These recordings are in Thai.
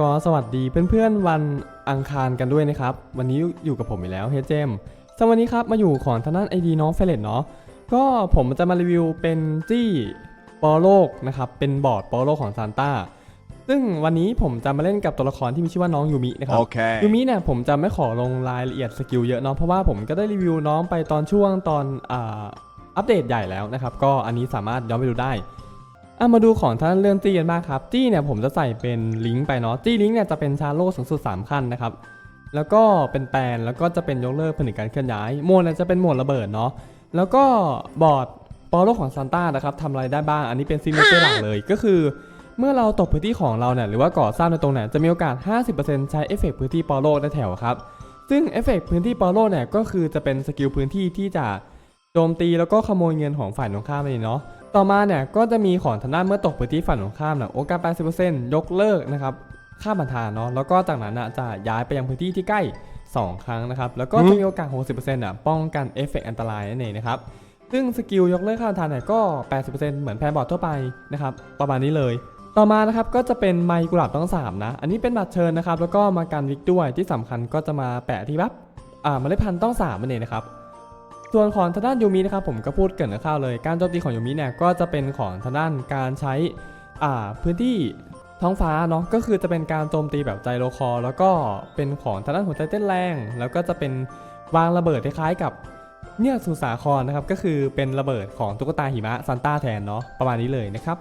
ก็สวัสดีเพื่อนๆวันอังคารกันด้วยนะครับ วันนี้อยู่กับผมอีกแล้วเฮเจมสวันนี้ครับมาอยู่ของทางด้านไอดีน้องเฟเลตเนาะก็ผมจะมารีวิวเป็นจี้ปอโลกนะครับเป็นบอร์ดปอโลกของซานต้าซึ่งวันนี้ผมจะมาเล่นกับตัวละครที่มีชื่อว่าน้องยูมินะครับ Okay. ยูมิเนี่ยผมจะไม่ขอลงรายละเอียดสกิลเยอะเนาะเพราะว่าผมก็ได้รีวิวน้องไปตอนช่วงตอนอ่าอัปเดตใหญ่แล้วนะครับ ก็อันนี้สามารถย้อนไปดูได้ อะมาดูของท่านเรื่องจี้กันบ้างครับจี้เนี่ยผมจะใส่เป็นลิงก์ไปเนาะจี้ลิงก์เนี่ยจะเป็นชาโลสูงสุด 3 ขั้นนะครับ แล้วก็เป็นแปลนแล้วก็จะเป็นยกเลิกผลิตการเคลื่อนย้าย โมดเนี่ยจะเป็นโหมดระเบิดเนาะ แล้วก็บอร์ดปอโลของซานต้านะครับทำอะไรได้บ้าง อันนี้เป็นซิงเกิลหลักเลย ก็คือ เมื่อเราตกพื้นที่ของเราเนี่ยหรือว่าก่อสร้างในตรงเนี่ยจะมีโอกาส 50%ใช้เอฟเฟกต์พื้นที่ปอโลได้แถวครับ ซึ่งเอฟเฟกต์พื้นที่ปอโลเนี่ยก็คือจะเป็นสกิลพื้นที่ที่จะโจมตีแล้วก็ขโมยเงินของฝ่ายตรงข้ามเลยเนาะ ต่อมาเนี่ยก็จะมีของทางด้านเมื่อตกพื้นที่ฝั่งตรงข้ามเนี่ยโอกาส 80%ยกเลิกนะครับค่าบันทานเนาะแล้วก็จากนั้นนะจะย้ายไปยังพื้นที่ที่ใกล้ 2 ครั้งนะครับ แล้วก็จะมีโอกาส 60%อะป้องกันเอฟเฟกต์อันตรายนั่นเองนะครับซึ่งสกิลยกเลิกค่าบันทานเนี่ยก็ 80%เหมือนแพนบอร์ดทั่วไปนะครับประมาณนี้เลยต่อมานะครับก็จะเป็นไมค์กุหลาบต้องสามนะ อันนี้เป็นบัตรเชิญนะครับ แล้วก็มากันวิกด้วยที่สำคัญก็จะมาแปะที่บัฟอ่าเมล็ดพันธุ์ต้องสามนั่นเองนะครับ ส่วนของทางด้านยูมินะครับผมก็พูดเกินคร่าวเลย การโจมตีของยูมิเนี่ยก็จะเป็นของทางด้านการใช้อ่าพื้นที่ท้องฟ้าเนาะก็คือจะเป็นการโจมตีแบบใจโลคอ แล้วก็เป็นของทางด้านหัวใจเต้นแรง แล้วก็จะเป็นวางระเบิดคล้ายๆกับเนี่ยสุสาครนะครับก็คือเป็นระเบิดของตุ๊กตาหิมะซันต้าแทนเนาะประมาณนี้เลยนะครับ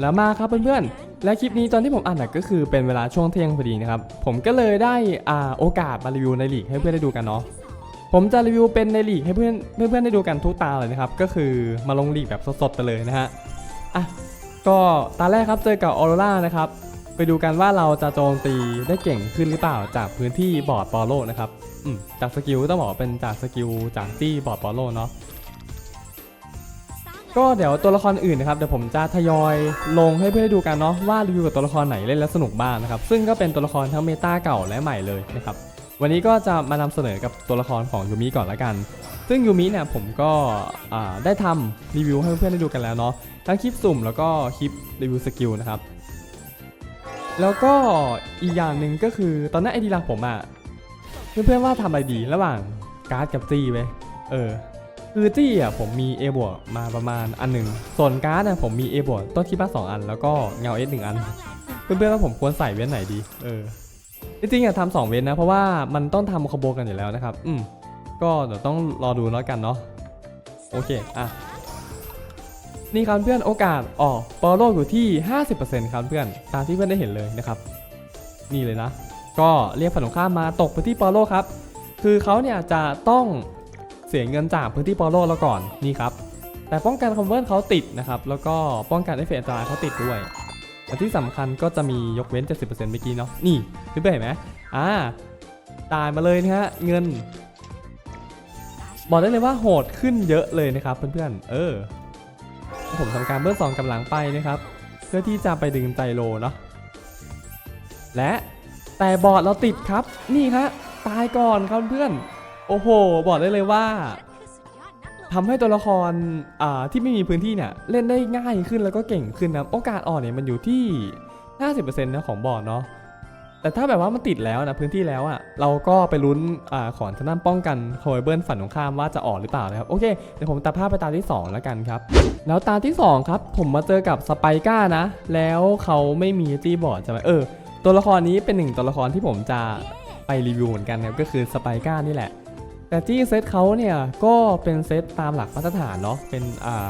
แล้วมาครับเพื่อนๆ และคลิปนี้ตอนที่ผมอ่านก็คือเป็นเวลาช่วงเที่ยงพอดีนะครับ ผมก็เลยได้อ่าโอกาสมารีวิวในลีกให้เพื่อนได้ดูกันเนาะ ผมจะรีวิวเป็นในลีกให้เพื่อนเพื่อนๆได้ดูกันทุกตาเลยนะครับ ก็คือมาลงลีกแบบสดๆไปเลยนะฮะอะก็ตาแรกครับเจอกับออโรรานะครับ ไปดูกันว่าเราจะโจมตีได้เก่งขึ้นหรือเปล่าจากพื้นที่บอร์ดปอโลนะครับอืมจากสกิลต้องบอกเป็นจากสกิลจากที่บอร์ดปอโลเนาะก็เดี๋ยวตัวละครอื่นนะครับเดี๋ยวผมจะทยอยลงให้เพื่อนได้ดูกันเนาะว่ารีวิวกับตัวละครไหนเล่นแล้วสนุกบ้างนะครับ ซึ่งก็เป็นตัวละครทั้งเมตาเก่าและใหม่เลยนะครับ วันนี้ก็จะมานำเสนอกับตัวละครของยูมิก่อนละกัน ซึ่งยูมิเนี่ยผมก็ได้ทำรีวิวให้เพื่อนๆได้ดูกันแล้วเนาะ ทั้งคลิปสุ่มแล้วก็คลิปรีวิวสกิลนะครับ แล้วก็อีกอย่างหนึ่งก็คือตอนนั้นไอดีหลักผมอะเพื่อนๆว่าทำอะไรดีระหว่างการ์ดกับจี้ไปเออคือจี้อะผมมี A บวกมาประมาณอันหนึ่งส่วนการ์ดอะผมมี A บวกต้นที่บ้านสองอัน แล้วก็เงา S หนึ่งอัน เพื่อนๆว่าผมควรใส่เว้นไหนดี เออ จริงๆอะทำสองเว้นนะ เพราะว่ามันต้องทำคอมโบกันอยู่แล้วนะครับ อืม ก็เดี๋ยวต้องรอดูแล้วกันเนาะ โอเค อะ นี่ครับเพื่อนโอกาสออกปอโลอยู่ที่ 50%ครับเพื่อน ตามที่เพื่อนได้เห็นเลยนะครับ นี่เลยนะ ก็เรียกฝั่งตรงข้ามมาตกไปที่ปอโลครับ คือเขาเนี่ยจะต้องเสียเงินจากพื้นที่ปอโลแล้วก่อน นี่ครับ แต่ป้องกันคอมเวอร์เขาติดนะครับ แล้วก็ป้องกันเอฟเฟกต์อันตรายเขาติดด้วย แต่ที่สำคัญก็จะมียกเว้น 70%เมื่อกี้เนาะนี่เพื่อนๆเห็นไหมอ่าตายมาเลยนะฮะเงิน บอกได้เลยว่าโหดขึ้นเยอะเลยนะครับเพื่อนๆเออ ผมทำการเบิ้ลสองกำลังไปนะครับ เพื่อที่จะไปดึงใจโลเนาะและแต่บอร์ดเราติดครับ นี่ฮะตายก่อนครับเพื่อน โอ้โห บอกได้เลยว่า ทำให้ตัวละครที่ไม่มีพื้นที่เนี่ยเล่นได้ง่ายขึ้นแล้วก็เก่งขึ้นนะโอกาสอ่อนเนี่ยมันอยู่ที่ 50%นะของบอร์ดเนาะแต่ถ้าแบบว่ามันติดแล้วนะพื้นที่แล้วอะ่ะเราก็ไปลุ้นอ่าของทางด้านป้องกันโคเบิลฝันของข้ามว่าจะออกหรือเปล่านะครับโอเคเดี๋ยวผมตัดภาพไปตาที่ 2 แล้วกันครับ แล้วตาที่ 2 ครับ ผมมาเจอกับสไปก้านะ แล้วเขาไม่มีจี้บอร์ดใช่ไหมเออ ตัวละครนี้เป็นหนึ่งตัวละครที่ผมจะไปรีวิวเหมือนกันครับก็คือสไปก้านี่แหละ แต่จี้เซตเขาเนี่ยก็เป็นเซตตามหลักมาตรฐานเนาะเป็น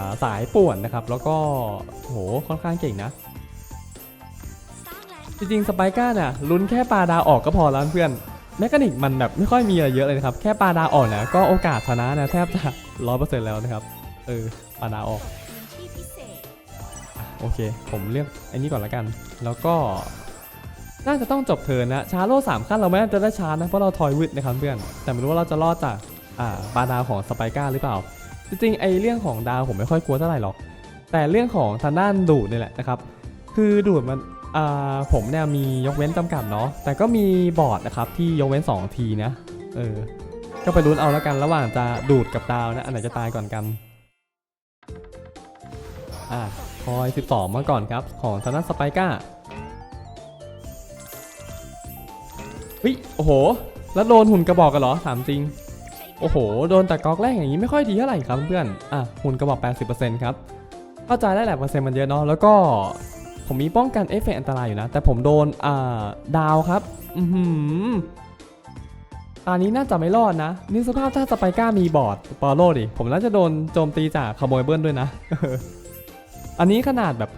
าสายป่วนนะครับ แล้วก็โหค่อนข้างเก่งนะ จริงๆสไปก้าเนี่ยลุ้นแค่ปลาดาวออกก็พอแล้วเพื่อนแมคานิกมันแบบไม่ค่อยมีอะไรเยอะเลยนะครับ แค่ปลาดาวออกเนี่ยก็โอกาสชนะนี่ยแทบจะร้อยเปอร์เซ็นต์แล้วนะครับ เออปลาดาวออกโอเค ผมเลือกอันนี้ก่อนละกัน แล้วก็ น่าจะต้องจบเทินนะชาร์โล่สามขั้นเราไม่น่าจะได้ชาร์จนะเพราะเราทอยวึดนะครับเพื่อนแต่ไม่รู้ว่าเราจะรอดจากอ่าปลาดาวของสไปก้าหรือเปล่า จริงๆไอเรื่องของดาวผมไม่ค่อยกลัวเท่าไหร่หรอก แต่เรื่องของทางด้านดูดนี่แหละนะครับคือดูดมันอ่าผมเนี่ยมียกเว้นจำกัดเนาะแต่ก็มีบอร์ดนะครับที่ยกเว้น 2 ทีนะเออก็ไปลุ้นเอาแล้วกันระหว่างจะดูดกับดาวนะอันไหนจะตายก่อนกันอ่าคอย 12 มาก่อนครับ ของทางด้านสไปก้า เฮ้ยโอ้โห แล้วโดนหุ่นกระบอกกันเหรอถามจริง โอ้โห โดนแต่ก๊อกแรกอย่างนี้ไม่ค่อยดีเท่าไหร่ครับเพื่อนอะหุ่นกระบอก 80%ครับ เข้าใจได้แหละเปอร์เซ็นต์มันเยอะเนาะ แล้วก็ผมมีป้องกันเอฟเฟกต์อันตรายอยู่นะ แต่ผมโดนอ่าดาวครับ อือหือตอนนี้น่าจะไม่รอดนะ นี่สภาพถ้าสไปก้ามีบอร์ดปอโลดิ ผมน่าจะโดนโจมตีจากขโมยเบิ้ลด้วยนะ อันนี้ขนาดแบบ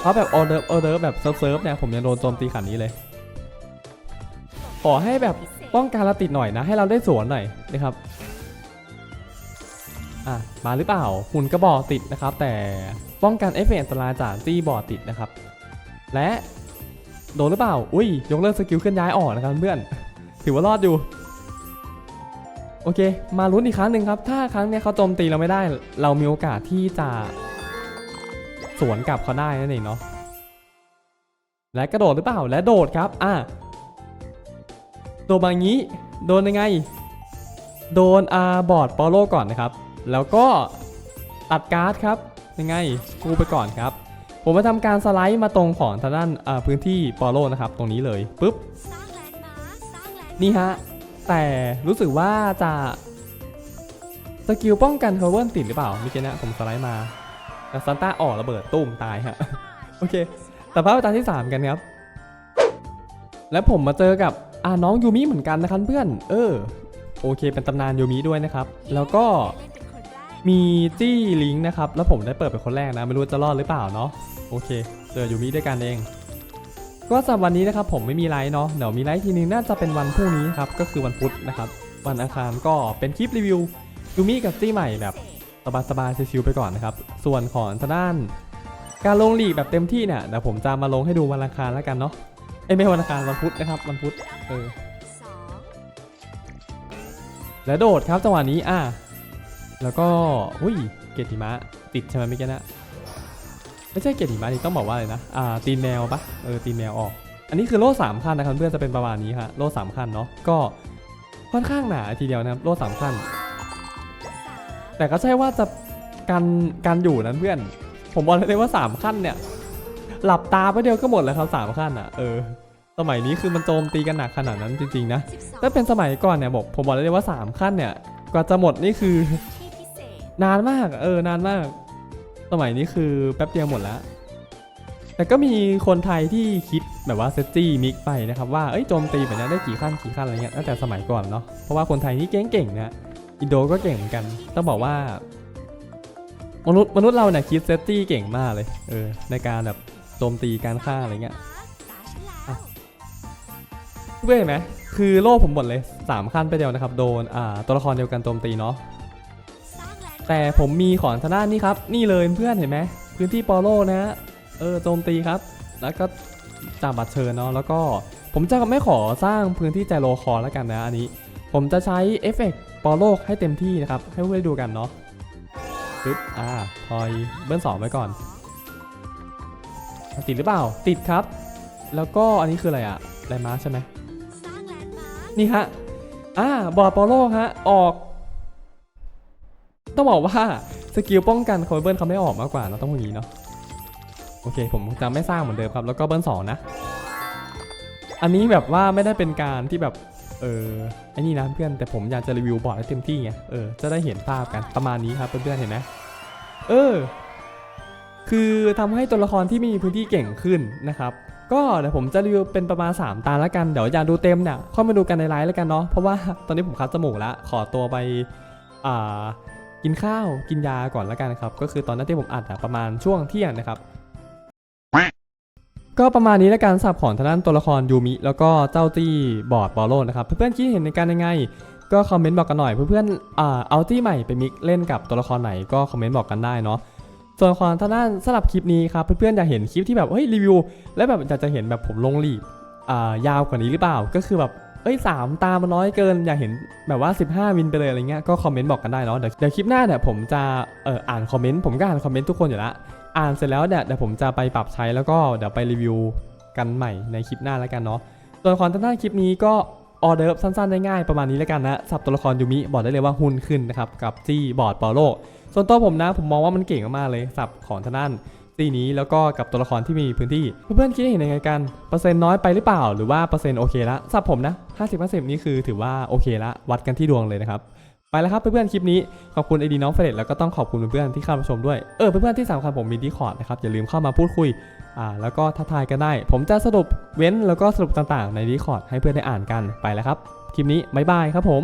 เขาแบบออเดอร์ออเดอร์แบบเซิร์ฟเซิร์ฟเนี่ยผมยังโดนโจมตีขันนี้เลย ขอให้แบบป้องกันเราติดหน่อยนะ ให้เราได้สวนหน่อยนะครับอะมาหรือเปล่าหุ่นกระบอกติดนะครับ แต่ป้องกันเอฟเฟกต์อันตรายจากจี้บอร์ดติดนะครับ และโดนหรือเปล่า อุ้ย ยกเลิกสกิลเคลื่อนย้ายออกนะครับเพื่อน ถือว่ารอดอยู่ โอเค มาลุ้นอีกครั้งหนึ่งครับ ถ้าครั้งเนี้ยเขาโจมตีเราไม่ได้ เรามีโอกาสที่จะ สวนกลับเขาได้นั่นเองเนาะ และกระโดดหรือเปล่า และโดดครับ อะ โดนบางนี้ โดนยังไง โดนอาบอร์ดปอโลก่อนนะครับ แล้วก็ตัดการ์ดครับยังไงกูไปก่อนครับ ผมมาทำการสไลด์มาตรงของทางด้านาพื้นที่ปอโลนะครับ ตรงนี้เลยปุ๊บนี่ฮะ แต่รู้สึกว่าจะสกิลป้องกันเคอร์เวิร์ติดหรือเปล่าเมื่อกี้นะผมสไลด์มาแต่ซันต้าออกระเบิดตุ้มตายฮะ โอเค แต่ภาพตาที่ 3 กันครับ และผมมาเจอกับ อ่าน้องยูมิเหมือนกันนะครับเพื่อน เออ โอเค เป็นตำนานยูมิด้วยนะครับ แล้วก็มีจี้ลิงนะครับ แล้วผมได้เปิดเป็นคนแรกนะ ไม่รู้จะรอดหรือเปล่าเนาะ โอเค เจอยูมิด้วยกันเอง ก็สำหรับวันนี้นะครับผมไม่มีไลฟ์เนาะ เดี๋ยวมีไลฟ์ทีนึงน่าจะเป็นวันพรุ่งนี้ครับ ก็คือวันพุธนะครับ วันอังคารก็เป็นคลิปรีวิวยูมิกับจี้ใหม่แบบสบายๆชิวๆไปก่อนนะครับ ส่วนของทางด้าน การลงหลีกแบบเต็มที่เนี่ยเดี๋ยวผมจะมาลงให้ดูวันอังคารแล้วกันเนาะ เอ้ยไม่วันอังคารวันพุธนะครับวันพุธเออและโดดครับจังหวะนี้อะแล้วก็อุ้ยเกียรติมะติดใช่ไหมเมื่อกี้นะไม่ใช่เกียรติมะนี่ต้องบอกว่าอะไรนะอ่าตีนแมวปะเออตีนแมวออก อันนี้คือโล่สามขั้นนะครับเพื่อนจะเป็นประมาณนี้ฮะโล่สามขั้นเนาะก็ค่อนข้างหนาทีเดียวนะครับโล่สามขั้น แต่ก็ใช่ว่าจะกันกันอยู่นั้นเพื่อน ผมบอกเลยว่าสามขั้นเนี่ย หลับตาไปเดียวก็หมดแล้วครับสามขั้นอะเออสมัยนี้คือมันโจมตีกันหนักขนาดนั้นจริงๆนะสิบสองถ้าเป็นสมัยก่อนเนี่ยบอกผมบอกเลยว่า 3 ขั้นเนี่ยกว่าจะหมดนี่คือที่พิเศษนานมากเออนานมาก สมัยนี้คือแป๊บเดียวหมดแล้ว แต่ก็มีคนไทยที่คิดแบบว่าเซตจี้มิกไปนะครับว่าเอ้ยโจมตีแบบนี้ได้กี่ขั้นกี่ขั้นอะไรเงี้ยตั้งแต่สมัยก่อนเนาะเพราะว่าคนไทยนี่เก่งๆนะอินโดก็เก่งเหมือนกัน ต้องบอกว่า มนุษย์มนุษย์เราเนี่ยคิดเซตจี้เก่งมากเลยเออในการแบบ โจมตีการฆ่าอะไรเงี้ยสายฉลามเพื่อนเห็นไหมคือโล่ผมหมดเลย 3 ขั้นไปเดียวนะครับ โดนอ่าตัวละครเดียวกันโจมตีเนาะสร้างแลนด์แต่ผมมีของทางด้านนี้ครับ นี่เลยเพื่อนเห็นไหมพื้นที่ปอโลนะฮะเออโจมตีครับ แล้วก็จับบัตรเชิญเนาะแล้วก็ผมจะไม่ขอสร้างพื้นที่แจโลคอร์แล้วกันนะอันนี้ ผมจะใช้เอฟเฟกต์ปอโลให้เต็มที่นะครับ ให้เพื่อนๆดูกันเนาะปึ๊บอ่าพอยเบิ้ลสองไว้ก่อน ติดหรือเปล่า ติดครับ แล้วก็อันนี้คืออะไรอะไรมาใช่ไหมสร้างแลนด์มาร์คนี่ฮะอ่าบอร์ดโปโลฮะ ออก ต้องบอกว่าสกิลป้องกันโคเบิร์นเขาไม่ออกมากกว่าเนอะต้องพูดอย่างนี้เนาะ โอเค ผมจะไม่สร้างเหมือนเดิมครับ แล้วก็เบิร์นสองนะ อันนี้แบบว่าไม่ได้เป็นการที่แบบ เออไอ้นี่นะเพื่อน แต่ผมอยากจะรีวิวบอร์ดให้เต็มที่ไง เออ จะได้เห็นภาพกันประมาณนี้ครับเพื่อนๆเห็นไหมเออ คือทำให้ตัวละครที่มีพื้นที่เก่งขึ้นนะครับ ก็เดี๋ยวผมจะรีวิวเป็นประมาณ 3 ตาแล้วกัน เดี๋ยวอยากดูเต็มเนี่ยค่อยมาดูกันในไลฟ์แล้วกันเนาะ เพราะว่าตอนนี้ผมคัดจมูกแล้วขอตัวไปอ่ากินข้าวกินยาก่อนแล้วกันครับ ก็คือตอนนั้นที่ผมอัดอะประมาณช่วงเที่ยงนะครับก็ประมาณนี้แล้วกันสับของทางด้านตัวละครยูมิแล้วก็เจ้าตี้บอร์ดบอลโลนะครับเพื่อนๆคิดเห็นในการยังไง ก็คอมเมนต์บอกกันหน่อยเพื่อนๆเอาตี้ใหม่ไปมิกเล่นกับตัวละครไหนก็คอมเมนต์บอกกันได้เนาะ ส่วนของทางด้านสำหรับคลิปนี้ครับเพื่อนๆอยากเห็นคลิปที่แบบเฮ้ยรีวิว แล้วแบบอยากจะเห็นแบบผมลงรีบยาวกว่านี้หรือเปล่า ก็คือแบบเอ้ยสามตามันน้อยเกิน อยากเห็นแบบว่า 15 วินไปเลยอะไรเงี้ยก็คอมเมนต์บอกกันได้เนาะเดี๋ยวคลิปหน้าเนี่ยผมจะเอ่ออ่านคอมเมนต์ผมก็อ่านคอมเมนต์ทุกคนอยู่ล้วอ่านเสร็จแล้วเนี่ยเดี๋ยวผมจะไปปรับใช้แล้วก็เดี๋ยวไปรีวิวกันใหม่ในคลิปหน้าแล้วกันเนาะส่วนของทางด้านคลิปนี้ก็ ออเดอร์สั้นๆได้ง่ายประมาณนี้แล้วกันนะสับตัวละครยูมิบอกได้เลยว่าหุ้นขึ้นนะครับกับจี้บอร์ดปอโลส่วนตัวผมนะผมมองว่ามันเก่งมากๆเลยสับของทางด้านตีนี้แล้วก็กับตัวละครที่มีพื้นที่เพื่อนๆคิดเห็นยังไงกันเปอร์เซ็นต์น้อยไปหรือเปล่า หรือว่าเปอร์เซ็นต์โอเคละสับผมนะ 50 50 นี่คือถือว่าโอเคละวัดกันที่ดวงเลยนะครับ ไปแล้วครับเพื่อนๆคลิปนี้ขอบคุณไอดีน้องเฟรดแล้วก็ต้องขอบคุณเพื่อนๆที่เข้ามาชมด้วยเออเพื่อนๆที่สำคัญผมมีดีคอร์ดนะครับอย่าลืมเข้ามาพูดคุยอ่าแล้วก็ทักทายกันได้ ผมจะสรุปเว้นแล้วก็สรุปต่างๆ ในดีคอร์ดให้เพื่อนได้อ่านกันไปแล้วครับคลิปนี้บ๊ายบายครับผม